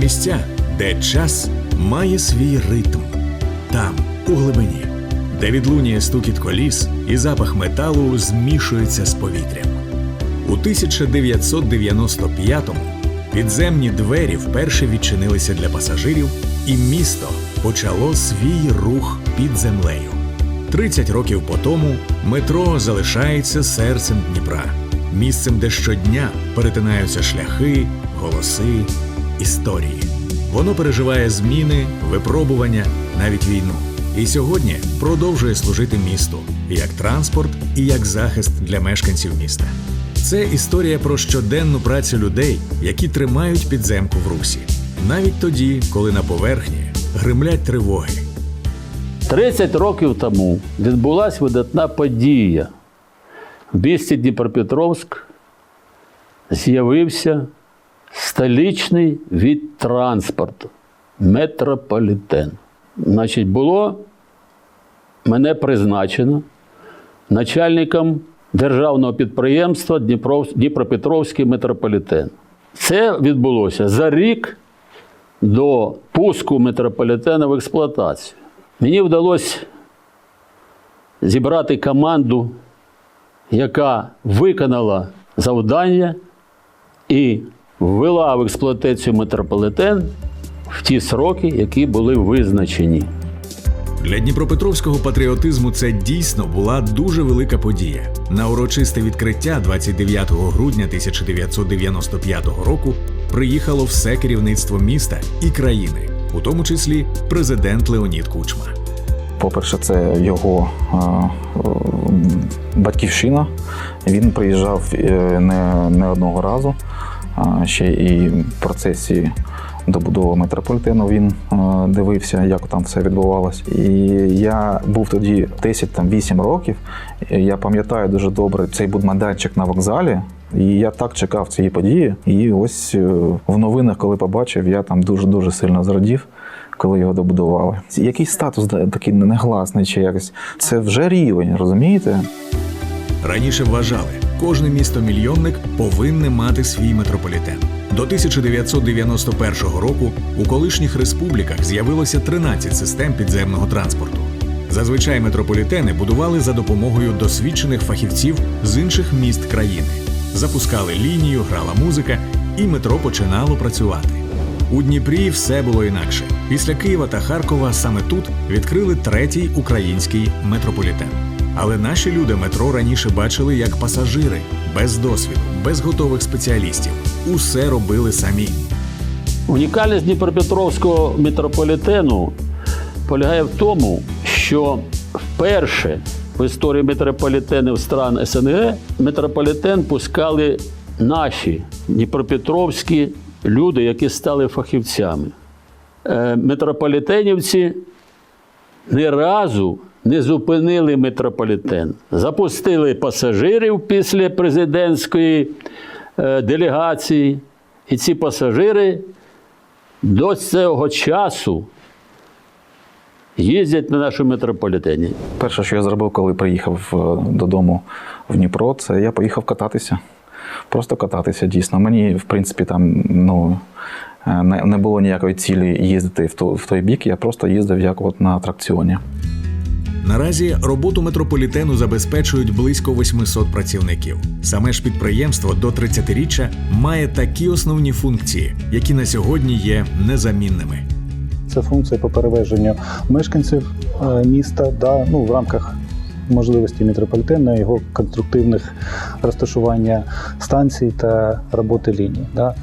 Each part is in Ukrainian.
місця, де час має свій ритм. Там, у глибині, де відлунює стукіт коліс і запах металу змішується з повітрям. У 1995-му підземні двері вперше відчинилися для пасажирів, і місто почало свій рух під землею. 30 років по тому метро залишається серцем Дніпра, місцем, де щодня перетинаються шляхи, голоси, історії. Воно переживає зміни, випробування, навіть війну. І сьогодні продовжує служити місту як транспорт і як захист для мешканців міста. Це історія про щоденну працю людей, які тримають підземку в русі, навіть тоді, коли на поверхні гримлять тривоги. 30 років тому відбулася видатна подія. В місті Дніпропетровськ з'явився столичний від транспорту метрополітен. Значить, було мене призначено начальником державного підприємства Дніпропетровський метрополітен. Це відбулося за рік до пуску метрополітена в експлуатацію. Мені вдалося зібрати команду, яка виконала завдання і ввела в експлуатацію метрополітен в ті сроки, які були визначені. Для дніпропетровського патріотизму це дійсно була дуже велика подія. На урочисте відкриття 29 грудня 1995 року приїхало все керівництво міста і країни, у тому числі президент Леонід Кучма. По-перше, це його батьківщина. Він приїжджав е, не, не одного разу. Ще і в процесі добудови метрополітену він дивився, як там все відбувалось. І я був тоді 10 там 8 років. Я пам'ятаю дуже добре цей будмайданчик на вокзалі. І я так чекав цієї події. І ось е, в новинах, коли побачив, я там дуже дуже сильно зрадів, коли його добудували. Якийсь статус такий негласний чи якось. Це вже рівень, розумієте? Раніше вважали, кожне місто-мільйонник повинне мати свій метрополітен. До 1991 року у колишніх республіках з'явилося 13 систем підземного транспорту. Зазвичай метрополітени будували за допомогою досвідчених фахівців з інших міст країни. Запускали лінію, грала музика, і метро починало працювати. У Дніпрі все було інакше. Після Києва та Харкова саме тут відкрили третій український метрополітен. Але наші люди метро раніше бачили як пасажири, без досвіду, без готових спеціалістів. Усе робили самі. Унікальність Дніпропетровського метрополітену полягає в тому, що вперше в історії метрополітенів стран СНГ метрополітен пускали наші дніпропетровські люди, які стали фахівцями. Е, Метрополітенівці ні разу не зупинили метрополітен. Запустили пасажирів після президентської е, делегації, і ці пасажири до цього часу їздять на нашому метрополітені. Перше, що я зробив, коли приїхав е, додому в Дніпро, це я поїхав кататися. Просто кататися дійсно. Мені, в принципі, там ну, е, не, було ніякої цілі їздити в той бік. Я просто їздив як от на атракціоні. Наразі роботу метрополітену забезпечують близько 800 працівників. Саме ж підприємство до 30-річчя має такі основні функції, які на сьогодні є незамінними. Це функція по перевезенню мешканців е, міста да, ну, в рамках можливості метрополітену, його конструктивних розташування станцій та роботи ліній. Да.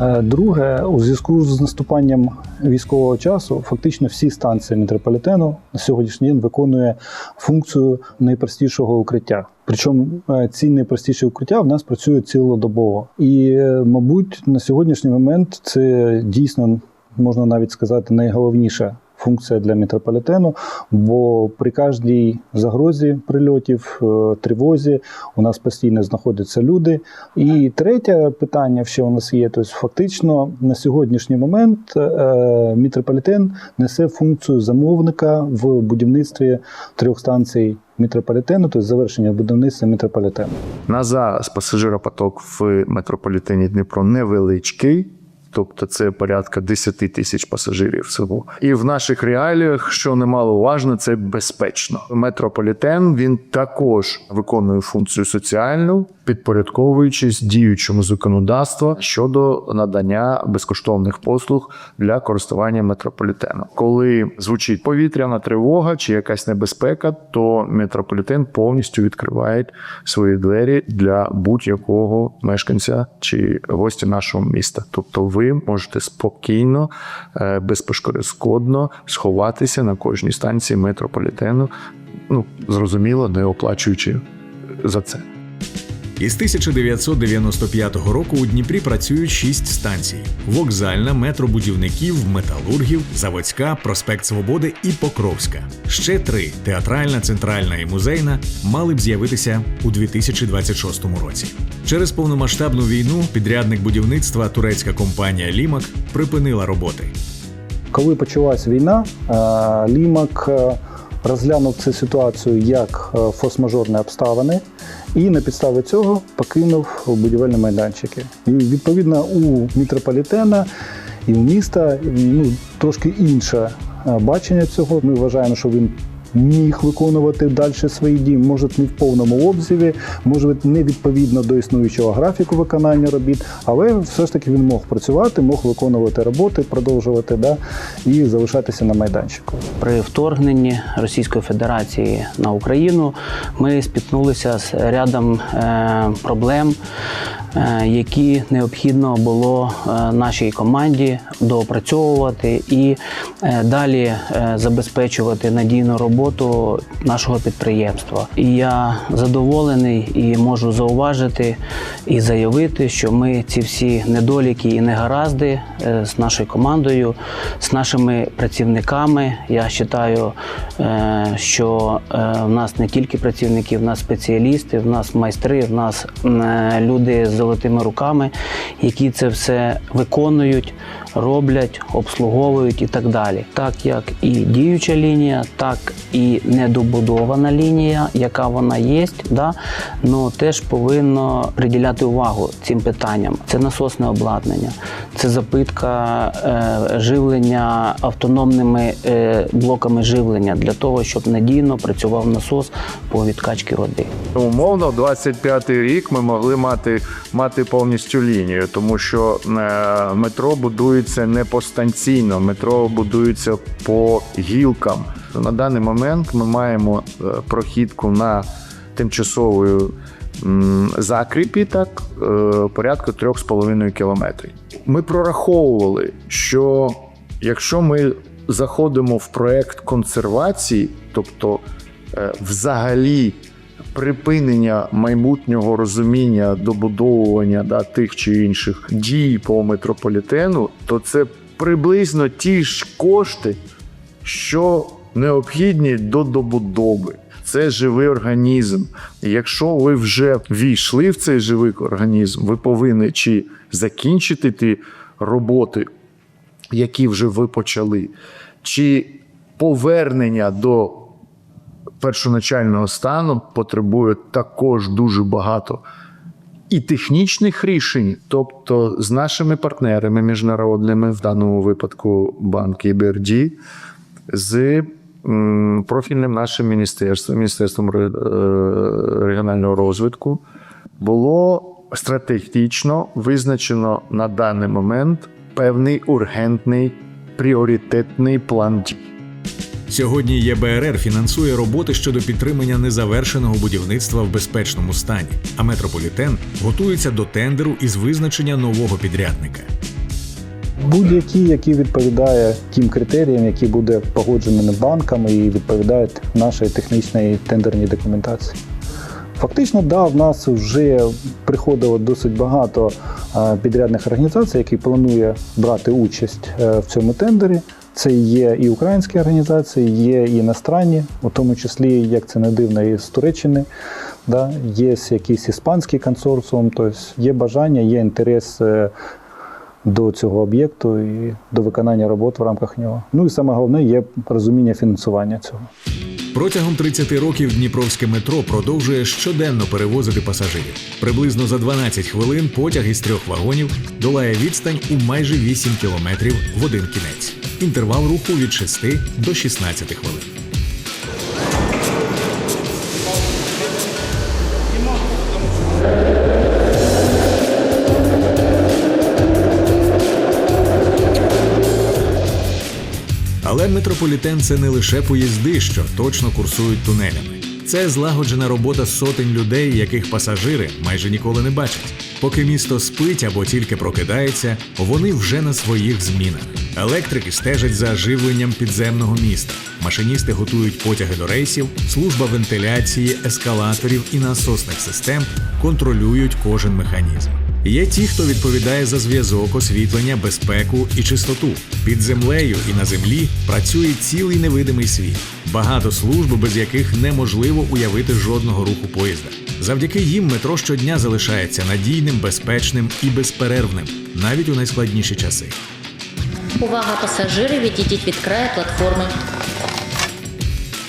Е, Друге, у зв'язку з наступанням військового часу, фактично всі станції метрополітену на сьогоднішній день виконує функцію найпростішого укриття. Причому е, ці найпростіші укриття в нас працюють цілодобово. І, е, мабуть, на сьогоднішній момент це дійсно можна навіть сказати найголовніша функція для метрополітену, бо при кожній загрозі прильотів, е, тривозі у нас постійно знаходяться люди. І третє питання, що у нас є, тобто фактично на сьогоднішній момент е, метрополітен несе функцію замовника в будівництві трьох станцій метрополітену, тобто завершення будівництва метрополітену. На зараз пасажиропоток в метрополітені Дніпро невеличкий, Тобто це порядка 10 тисяч пасажирів всього. І в наших реаліях, що немало важно, це безпечно. Метрополітен він також виконує функцію соціальну, підпорядковуючись діючому законодавству щодо надання безкоштовних послуг для користування метрополітеном. Коли звучить повітряна тривога чи якась небезпека, то метрополітен повністю відкриває свої двері для будь-якого мешканця чи гостя нашого міста. Тобто, ви можете спокійно, е, безперешкодно сховатися на кожній станції метрополітену. Ну зрозуміло, не оплачуючи за це. Із 1995 року у Дніпрі працюють шість станцій: вокзальна, метробудівників, металургів, заводська, проспект Свободи і Покровська. Ще три театральна, центральна і музейна мали б з'явитися у 2026 році. Через повномасштабну війну підрядник будівництва турецька компанія Лімак припинила роботи. Коли почалась війна, е, Лімак е, розглянув цю ситуацію як е, форс-мажорні обставини і на підставі цього покинув будівельні майданчики. І відповідно у мітрополітена і у міста ну, трошки інше бачення цього. Ми вважаємо, що він. Міг виконувати далі свої дії, може не в повному обсязі, може не відповідно до існуючого графіку виконання робіт, але все ж таки він мог працювати, мог виконувати роботи, продовжувати да, і залишатися на майданчику. При вторгненні Російської Федерації на Україну ми спіткнулися з рядом е, проблем, які необхідно було е, нашій команді доопрацьовувати і е, далі е, забезпечувати надійну роботу нашого підприємства. І я задоволений і можу зауважити і заявити, що ми ці всі недоліки і негаразди е, з нашою командою, з нашими працівниками. Я вважаю, е, що е, в нас не тільки працівники, в нас спеціалісти, в нас майстри, в нас е, люди з золотими руками, які це все виконують, роблять, обслуговують і так далі. Так як і діюча лінія, так і недобудована лінія, яка вона є, да, но теж повинно приділяти увагу цим питанням. Це насосне обладнання, це запитка е, живлення автономними е, блоками живлення для того, щоб надійно працював насос по відкачці води. Умовно, 25-й рік ми могли мати, мати повністю лінію, тому що е, метро будується не постанційно, метро будується по гілкам. На даний момент ми маємо е, прохідку на тимчасовою закріпі, так, е, порядку 3,5 кілометрів. Ми прораховували, що якщо ми заходимо в проект консервації, тобто е, взагалі припинення майбутнього розуміння добудовування да, тих чи інших дій по метрополітену, то це приблизно ті ж кошти, що необхідні до добудови. Це живий організм. Якщо ви вже війшли в цей живий організм, ви повинні чи закінчити ті роботи, які вже ви почали, чи повернення до першоначального стану потребує також дуже багато і технічних рішень, тобто з нашими партнерами міжнародними, в даному випадку банк EBRD, з профільним нашим міністерством, Міністерством е, регіонального розвитку, було стратегічно визначено на даний момент певний ургентний пріоритетний план дій. Сьогодні ЄБРР фінансує роботи щодо підтримання незавершеного будівництва в безпечному стані, а метрополітен готується до тендеру із визначення нового підрядника. Будь-які, які відповідає тим критеріям, які буде погодженими банками і відповідають нашій технічній тендерній документації. Фактично, да, в нас вже приходило досить багато підрядних організацій, які планує брати участь е, в цьому тендері. Це є і українські організації, є і іностранні, у тому числі, як це не дивно, і з Туреччини. Да, є якийсь іспанський консорціум, тобто є бажання, є інтерес е, до цього об'єкту і до виконання робот в рамках нього. Ну і саме головне є розуміння фінансування цього. Протягом 30 років Дніпровське метро продовжує щоденно перевозити пасажирів. Приблизно за 12 хвилин потяг із трьох вагонів долає відстань у майже 8 кілометрів в один кінець. Інтервал руху від 6 до 16 хвилин. Але метрополітен це не лише поїзди, що точно курсують тунелями. Це злагоджена робота сотень людей, яких пасажири майже ніколи не бачать. Поки місто спить або тільки прокидається, вони вже на своїх змінах. Електрики стежать за живленням підземного міста. Машиністи готують потяги до рейсів, служба вентиляції, ескалаторів і насосних систем контролюють кожен механізм. Є ті, хто відповідає за зв'язок, освітлення, безпеку і чистоту. Під землею і на землі працює цілий невидимий світ. Багато служб, без яких неможливо уявити жодного руху поїзда. Завдяки їм метро щодня залишається надійним, безпечним і безперервним, навіть у найскладніші часи. Увага пасажири, відійдіть від краю платформи.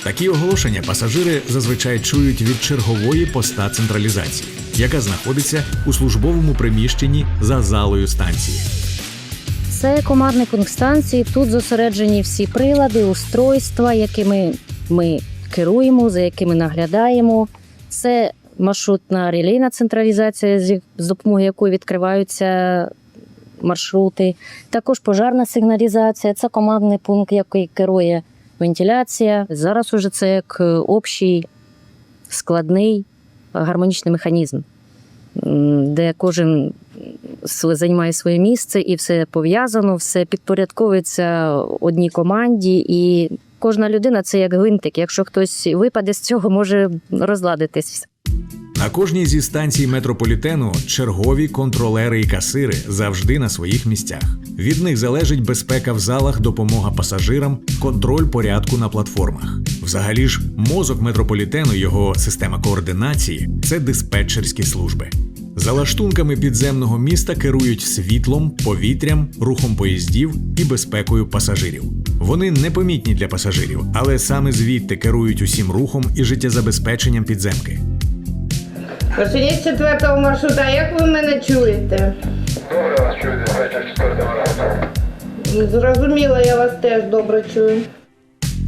Такі оголошення пасажири зазвичай чують від чергової поста централізації, яка знаходиться у службовому приміщенні за залою станції. Це командний пункт станції. Тут зосереджені всі прилади, устройства, якими ми керуємо, за якими наглядаємо. Це маршрутна релейна централізація, з з допомогою якої відкриваються маршрути. Також пожарна сигналізація, це командний пункт, який керує вентиляція. Зараз уже це як е, общий складний гармонічний механізм, де кожен займає своє місце і все пов'язано, все підпорядковується одній команді, і кожна людина це як гвинтик. Якщо хтось випаде з цього, може розладитись. На кожній зі станцій метрополітену чергові контролери і касири завжди на своїх місцях. Від них залежить безпека в залах, допомога пасажирам, контроль порядку на платформах. Взагалі ж, мозок метрополітену, його система координації це диспетчерські служби. За лаштунками підземного міста керують світлом, повітрям, рухом поїздів і безпекою пасажирів. Вони непомітні для пасажирів, але саме звідти керують усім рухом і життєзабезпеченням підземки. Машиніст четвертого маршрута, як ви мене чуєте? Добре вас чую, диспетчер четвертого разу. Зрозуміло, я вас теж добре чую.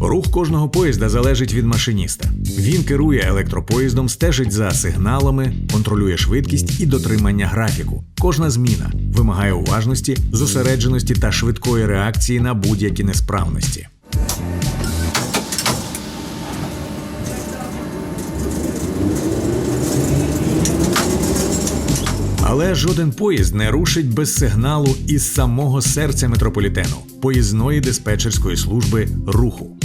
Рух кожного поїзда залежить від машиніста. Він керує електропоїздом, стежить за сигналами, контролює швидкість і дотримання графіку. Кожна зміна вимагає уважності, зосередженості та швидкої реакції на будь-які несправності. Але жоден поїзд не рушить без сигналу із самого серця метрополітену поїзної диспетчерської служби руху.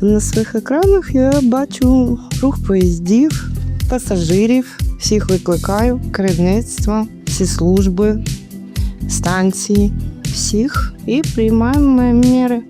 На своїх екранах я бачу рух поїздів, пасажирів, всіх викликаю, керівництво, всі служби, станції, всіх і приймаємо міри.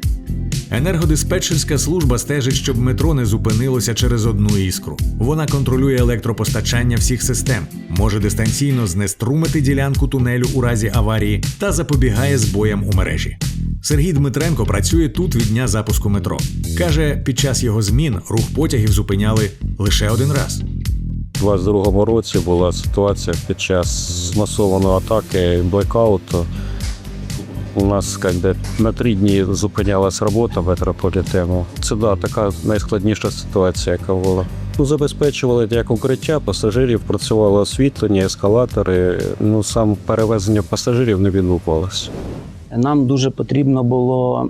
Енергодиспетчерська служба стежить, щоб метро не зупинилося через одну іскру. Вона контролює електропостачання всіх систем, може дистанційно знеструмити ділянку тунелю у разі аварії та запобігає збоям у мережі. Сергій Дмитренко працює тут від дня запуску метро. Каже, під час його змін рух потягів зупиняли лише один раз. У 22-му році була ситуація під час масованої атаки блекауту. У нас как би, на три дні зупинялась робота метрополітену. Це да, така найскладніша ситуація, яка була. Ну, забезпечували як укриття пасажирів, працювало освітлення, ескалатори. Ну сам перевезення пасажирів не відбувалося. Нам дуже потрібно було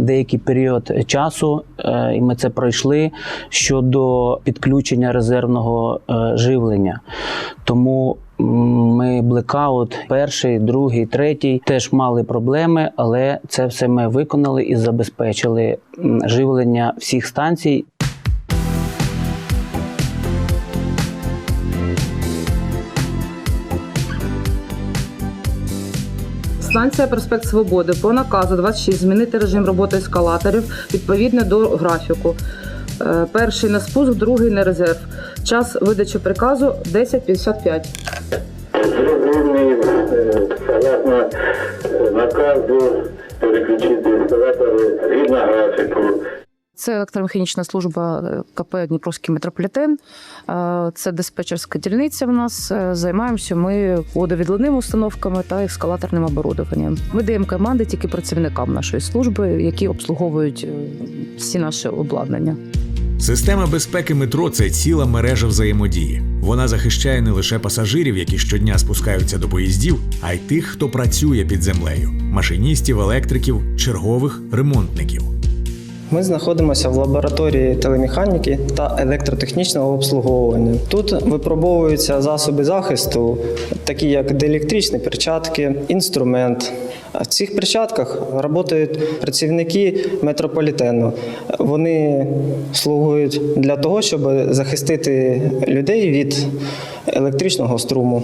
деякий період часу, е, і ми це пройшли щодо підключення резервного е, живлення. Тому ми блекаут перший, другий, третій теж мали проблеми, але це все ми виконали і забезпечили живлення всіх станцій. Станція Проспект Свободи по наказу 26 змінити режим роботи ескалаторів відповідно до графіку. Е, Перший на спуск, другий на резерв. Час видачі приказу 10.55. Зрозумів, е, согласно е, наказу переключити ескалатори згідно графіку. Це електромеханічна служба е, КП Дніпровський метрополітен. Це диспетчерська дільниця. В нас займаємося ми водовідливними установками та ескалаторним оборудованням. Ми даємо команди тільки працівникам нашої служби, які обслуговують всі наші обладнання. Система безпеки метро це ціла мережа взаємодії. Вона захищає не лише пасажирів, які щодня спускаються до поїздів, а й тих, хто працює під землею: машиністів, електриків, чергових ремонтників. Ми знаходимося в лабораторії телемеханіки та електротехнічного обслуговування. Тут випробовуються засоби захисту, такі як диелектричні перчатки, інструмент. В цих перчатках працюють працівники метрополітену. Вони слугують для того, щоб захистити людей від електричного струму.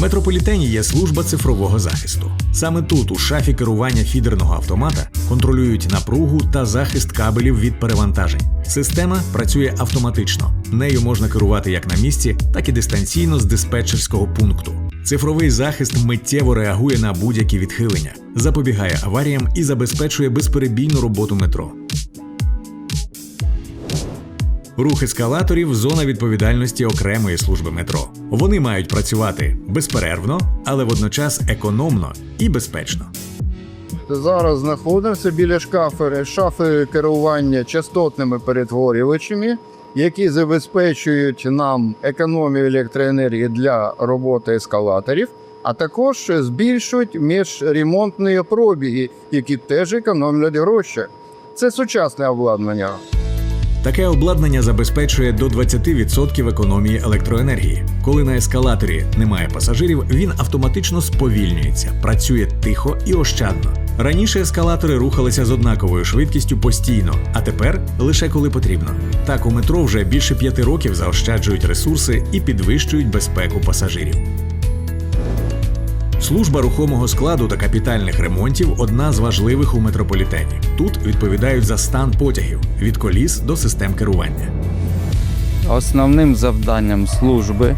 Метрополітені є служба цифрового захисту. Саме тут, у шафі керування фідерного автомата, контролюють напругу та захист кабелів від перевантажень. Система працює автоматично. Нею можна керувати як на місці, так і дистанційно з диспетчерського пункту. Цифровий захист миттєво реагує на будь-які відхилення, запобігає аваріям і забезпечує безперебійну роботу метро. Рух ескалаторів зона відповідальності окремої служби метро. Вони мають працювати безперервно, але водночас економно і безпечно. Зараз знаходимося біля шкафи, шафи керування частотними перетворювачами, які забезпечують нам економію електроенергії для роботи ескалаторів, а також збільшують міжремонтні пробіги, які теж економлять гроші. Це сучасне обладнання. Таке обладнання забезпечує до 20% економії електроенергії. Коли на ескалаторі немає пасажирів, він автоматично сповільнюється, працює тихо і ощадно. Раніше ескалатори рухалися з однаковою швидкістю постійно, а тепер лише коли потрібно. Так у метро вже більше п'яти років заощаджують ресурси і підвищують безпеку пасажирів. Служба рухомого складу та капітальних ремонтів одна з важливих у метрополітені. Тут відповідають за стан потягів від коліс до систем керування. Основним завданням служби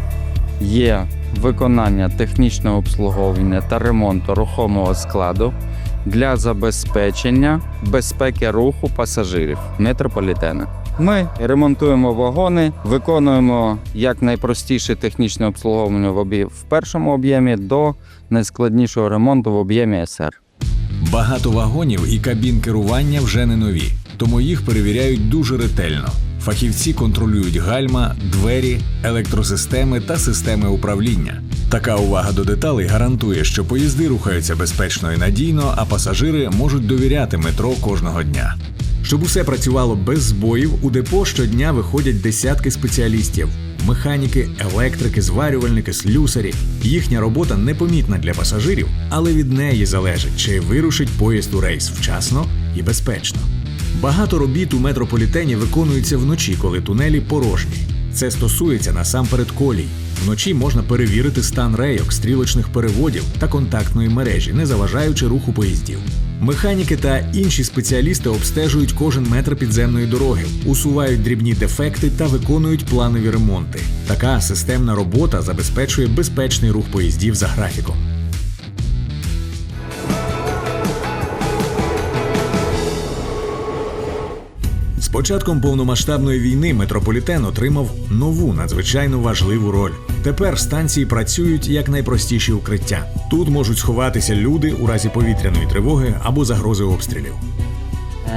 є виконання технічного обслуговування та ремонту рухомого складу для забезпечення безпеки руху пасажирів метрополітена. Ми ремонтуємо вагони, виконуємо як найпростіше технічне обслуговування в, першому об'ємі до найскладнішого ремонту в об'ємі СР. Багато вагонів і кабін керування вже не нові, тому їх перевіряють дуже ретельно. Фахівці контролюють гальма, двері, електросистеми та системи управління. Така увага до деталей гарантує, що поїзди рухаються безпечно і надійно, а пасажири можуть довіряти метро кожного дня. Щоб усе працювало без збоїв, у депо щодня виходять десятки спеціалістів: механіки, електрики, зварювальники, слюсарі. Їхня робота непомітна для пасажирів, але від неї залежить, чи вирушить поїзд у рейс вчасно і безпечно. Багато робіт у метрополітені виконуються вночі, коли тунелі порожні. Це стосується насамперед колій. Вночі можна перевірити стан рейок, стрілочних переводів та контактної мережі, не заважаючи руху поїздів. Механіки та інші спеціалісти обстежують кожен метр підземної дороги, усувають дрібні дефекти та виконують планові ремонти. Така системна робота забезпечує безпечний рух поїздів за графіком. Початком повномасштабної війни метрополітен отримав нову надзвичайно важливу роль. Тепер станції працюють як найпростіші укриття. Тут можуть сховатися люди у разі повітряної тривоги або загрози обстрілів.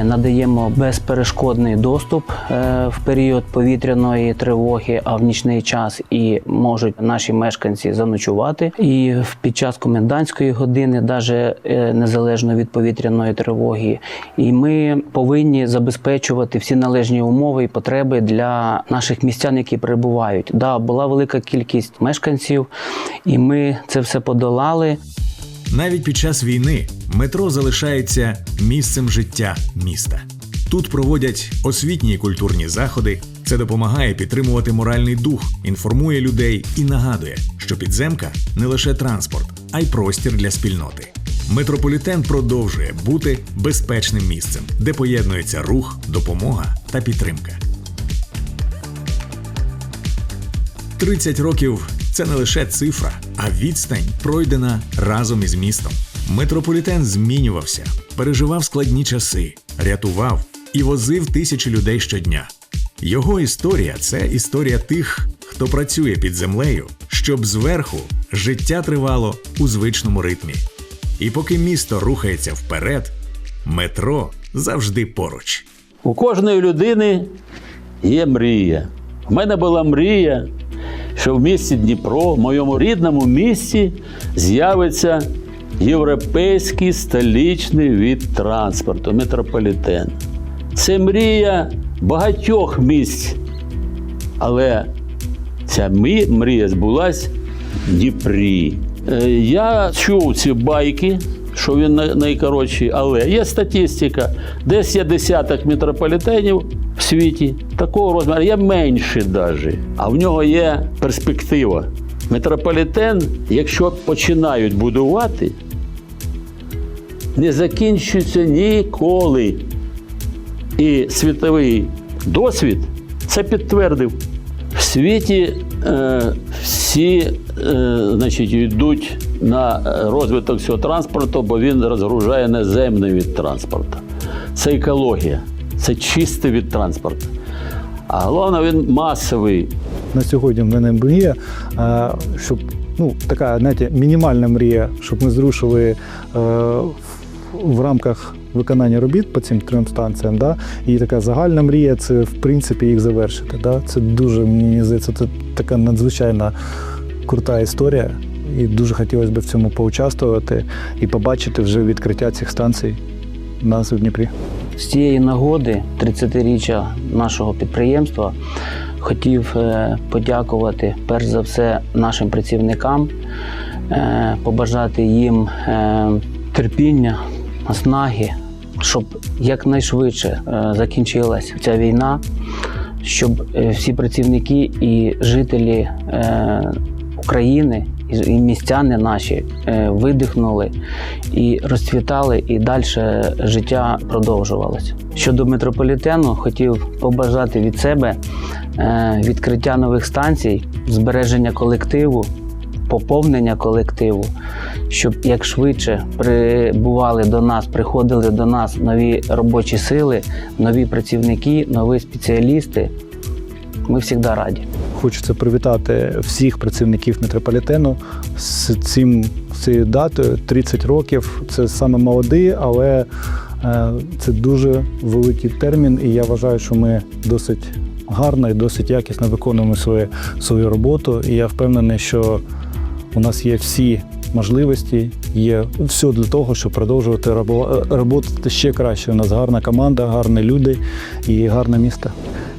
Е, Надаємо безперешкодний доступ е, в період повітряної тривоги, а в нічний час і можуть наші мешканці заночувати. І під час комендантської години, навіть незалежно від повітряної тривоги. І ми повинні забезпечувати всі належні умови і потреби для наших містян, які перебувають. Да, була велика кількість мешканців, і ми це все подолали. Навіть під час війни метро залишається місцем життя міста. Тут проводять освітні і культурні заходи. Це допомагає підтримувати моральний дух, інформує людей і нагадує, що підземка не лише транспорт, а й простір для спільноти. Метрополітен продовжує бути безпечним місцем, де поєднується рух, допомога та підтримка. 30 років це не лише цифра, а відстань пройдена разом із містом. Метрополітен змінювався, переживав складні часи, рятував і возив тисячі людей щодня. Його історія це історія тих, хто працює під землею, щоб зверху життя тривало у звичному ритмі. І поки місто рухається вперед, метро завжди поруч. У кожної людини є мрія. У мене була мрія, що в місті Дніпро, в моєму рідному місті, з'явиться європейський столічний від транспорту, метрополітен. Це мрія багатьох місць. Але ця мрія збулась в Дніпрі. Е, Я чув ці байки, що він най- найкоротший, але є статистика. Десь є десяток метрополітенів в світі такого розміру, є менше навіть. А в нього є перспектива. Метрополітен, якщо починають будувати, не закінчується ніколи. І світовий досвід це підтвердив. В світі е, всі е, значить, йдуть на розвиток цього транспорту, бо він розгружає наземний від транспорту. Це екологія, це чистий від транспорту. А головне, він масовий. На сьогодні в мене мрія, щоб ну, така знаєте, мінімальна мрія, щоб ми зрушили е, в- рамках виконання робіт по цим трьом станціям. Да? І така загальна мрія це в принципі їх завершити. Да? Це дуже мені здається, це така надзвичайно крута історія. І дуже хотілося б в цьому поучаствувати і побачити вже відкриття цих станцій у нас у Дніпрі. З цієї нагоди 30-річчя нашого підприємства хотів е, подякувати перш за все нашим працівникам, е, побажати їм е, терпіння, наснаги, щоб якнайшвидше закінчилась ця війна, щоб всі працівники і жителі України і містяни наші е, видихнули і розцвітали, і далі життя продовжувалося. Щодо метрополітену, хотів побажати від себе е, відкриття нових станцій, збереження колективу, поповнення колективу, щоб як швидше прибували до нас, приходили до нас нові робочі сили, нові працівники, нові спеціалісти. Ми завжди раді. Хочеться привітати всіх працівників метрополітену з цим цією датою 30 років. Це саме молодий, але е, це дуже великий термін, і я вважаю, що ми досить гарно і досить якісно виконуємо свою, свою роботу. І я впевнений, що у нас є всі можливості, є все для того, щоб продовжувати рабо- роботи ще краще. У нас гарна команда, гарні люди і гарне місто.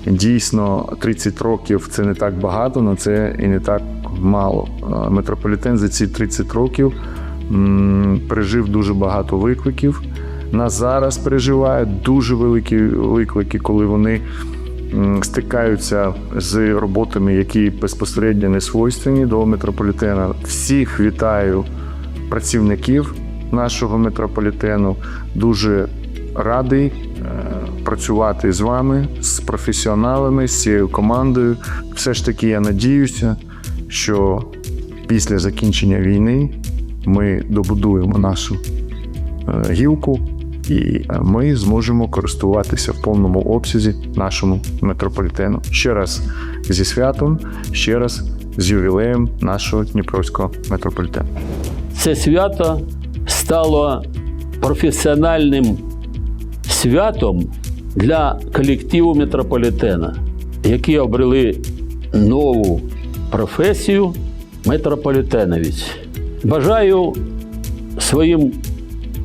Дійсно, 30 років це не так багато, але це і не так мало. Е, Метрополітен за ці 30 років пережив дуже багато викликів. Нас зараз переживає дуже великі виклики, коли вони стикаються з роботами, які безпосередньо не свойственні до метрополітена. Всіх вітаю працівників нашого метрополітену. Дуже радий е, працювати з вами, з професіоналами, з цією командою. Все ж таки, я надіюся, що після закінчення війни ми добудуємо нашу е, гілку, і е, ми зможемо користуватися в повному обсязі нашому метрополітену. Ще раз зі святом, ще раз з ювілеєм нашого Дніпровського метрополітену. Це свято стало професіональним святом для колективу метрополітена, які обрели нову професію метрополітеновець. Бажаю своїм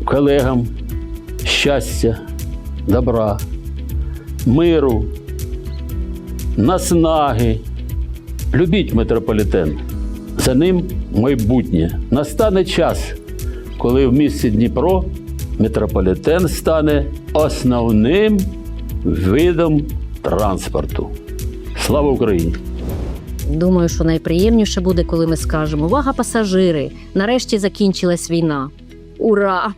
колегам щастя, добра, миру, наснаги. Любіть метрополітен. За ним майбутнє. Настане час, коли в місті Дніпро метрополітен стане основним видом транспорту. Слава Україні! Думаю, що найприємніше буде, коли ми скажемо: увага, пасажири! Нарешті закінчилась війна. Ура!